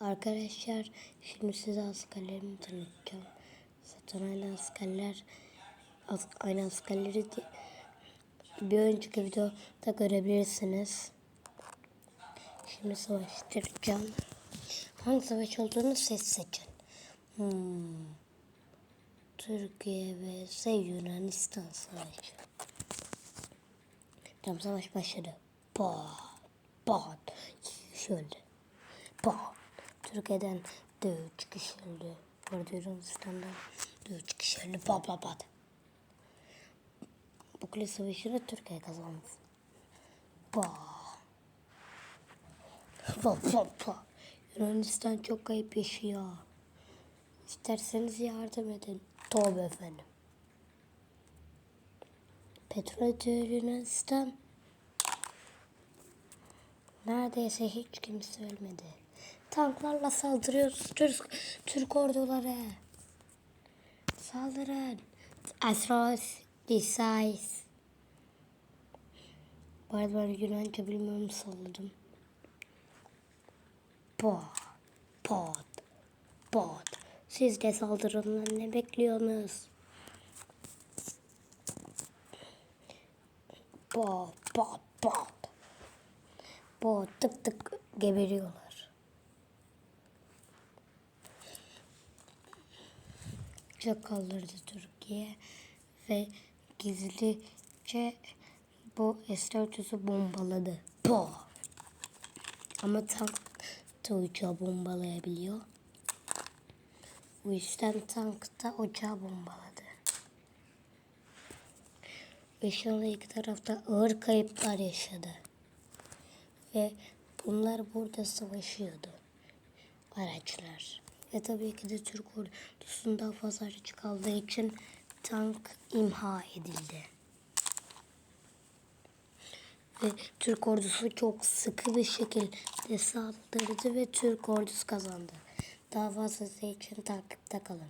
Arkadaşlar şimdi size askerlerimi tanıtacağım. Zaten aynı askerler as, aynı askerleri bir önceki videoda görebilirsiniz. Şimdi savaştıracağım. Hangi savaş olduğunu siz seçin. Hmm. Türkiye vs Yunanistan savaşı. Tam savaş başladı. Pat, pat, şöyle. Pat. Türkiye'den de 3 kişi öldü. Burada Yunanistan'dan da 3 kişi öldü. Pat, pat. Bu kule savaşını Türkiye kazandı. Pat. Pat, pat, pat. Yunanistan çok kayıp yaşıyor. İsterseniz yardım edin. Tövbe efendim. Petrol Yunanistan. Neredeyse hiç kimse ölmedi. Tanklarla saldırıyoruz Türk, Türk orduları. Saldırın. Asros, Disais. Bu arada ben Yunanca bilmiyorum salladım. Pot, pot, pot. Siz de saldırın lan ne bekliyorsunuz? Pot, pot, pot. Pot tık tık geberiyorlar. Çok kaldırdı Türkiye ve gizlice bu S-400'ü bombaladı. Po. Ama tank da uçağı bombalayabiliyor. Bu yüzden tank da uçağı bombaladı. Ve şu iki tarafta ağır kayıplar yaşadı. Ve bunlar burada savaşıyordu. Araçlar. Ve tabii ki de Türk ordusunun daha fazla araç kaldığı için tank imha edildi. Ve Türk ordusu çok sıkı bir şekilde saldırdı ve Türk ordusu kazandı. Daha fazlası için takipte kalın.